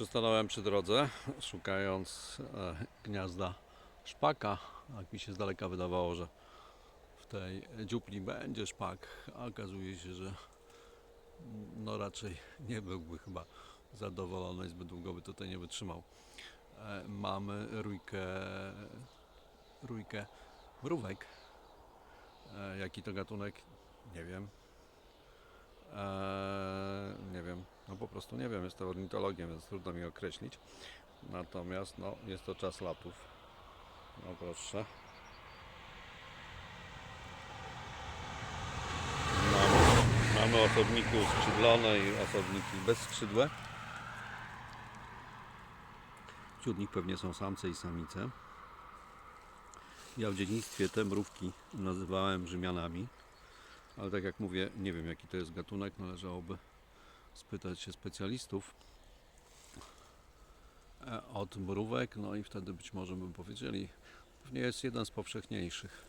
Przystanąłem przy drodze, szukając e, gniazda szpaka. Jak mi się z daleka wydawało, że w tej dziupli będzie szpak, a okazuje się, że no raczej nie byłby chyba zadowolony zbyt długo by tutaj nie wytrzymał. E, mamy rójkę, rójkę mrówek. E, jaki to gatunek? Nie wiem. Eee, nie wiem, no po prostu nie wiem, jestem ornitologiem, więc trudno mi określić. Natomiast no, jest to czas latów. No proszę. Mamy, mamy osobniki skrzydlone i osobniki bezskrzydłe. Wśród nich pewnie są samce i samice. Ja w dzieciństwie te mrówki nazywałem Rzymianami. Ale tak jak mówię, nie wiem jaki to jest gatunek, należałoby spytać się specjalistów e, od mrówek, no i wtedy być może bym powiedzieli, pewnie jest jeden z powszechniejszych.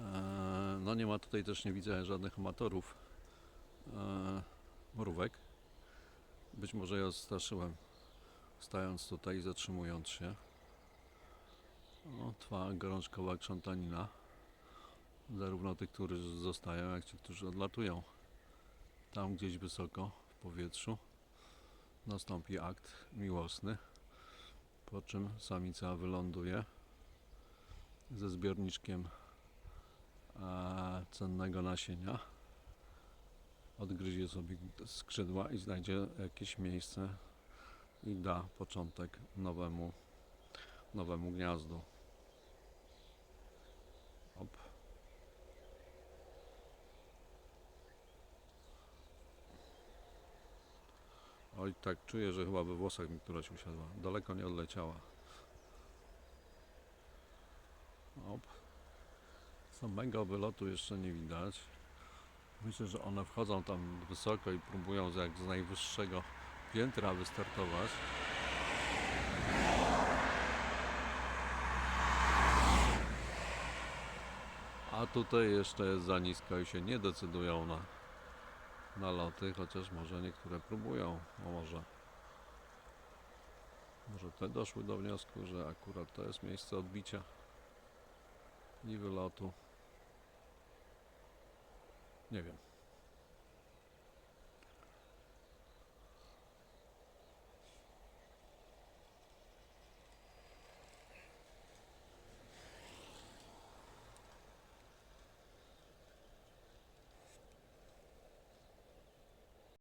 E, No nie ma tutaj też, nie widzę żadnych amatorów e, mrówek. Być może ja straszyłem stając tutaj i zatrzymując się. O, trwa gorączkowa krzątanina zarówno tych, którzy zostają, jak ci, którzy odlatują. Tam gdzieś wysoko w powietrzu nastąpi akt miłosny, po czym samica wyląduje ze zbiorniczkiem e, cennego nasienia, odgryzie sobie skrzydła i znajdzie jakieś miejsce i da początek nowemu, nowemu gniazdu. Op. Oj, tak czuję, że chyba we włosach mi któraś usiadła. Daleko nie odleciała. Op. Samego wylotu jeszcze nie widać. Myślę, że one wchodzą tam wysoko i próbują jak z najwyższego piętra wystartować. A tutaj jeszcze jest za nisko i się nie decydują na na loty, chociaż może niektóre próbują, a może może te doszły do wniosku, że akurat to jest miejsce odbicia i wylotu. Nie wiem.